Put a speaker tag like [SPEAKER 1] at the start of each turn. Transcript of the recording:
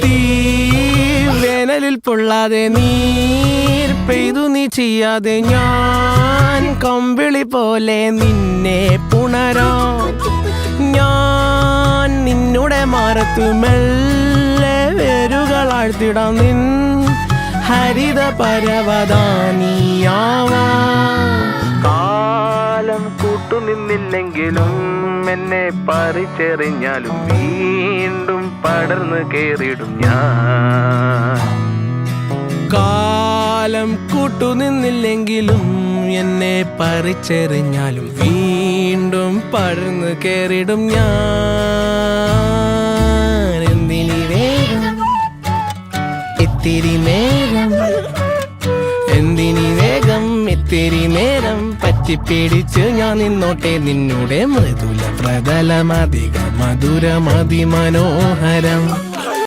[SPEAKER 1] തീ വേനലിൽ പൊള്ളാതെ നീർ പെയ്തു നീ ചെയ്യാതെ ഞാൻ കമ്പിളി പോലെ നിന്നെ പുണരാ. ഞാൻ നിന്നുടെ മാറത്തു മെല്ലെ വേരുകളാഴ്ത്തിടാം നിൻ ഹരിത പരവതാനിയാവാ.
[SPEAKER 2] കാലം കൂട്ടുനിന്നില്ലെങ്കിലും എന്നെ പറിച്ചെറിഞ്ഞാലും വീണ്ടും പടർന്നു കേറിടും ഞാൻ.
[SPEAKER 1] കാലം കൂട്ടുനിന്നില്ലെങ്കിലും എന്നെ പറിച്ചെറിഞ്ഞാലും വീണ്ടും പടർന്നു കേറിടും ഞാൻ. എന്തിനി വേഗം? ഇത്തിരി നേരം. എന്തിനി വേഗം? ഇത്തിരി നേരം. പറ്റിപ്പിടിച്ച് ഞാൻ നിന്നോട്ടെ. നിന്നുടെ മൃദുല പ്രതലമധിക മധുരമതി മനോഹരം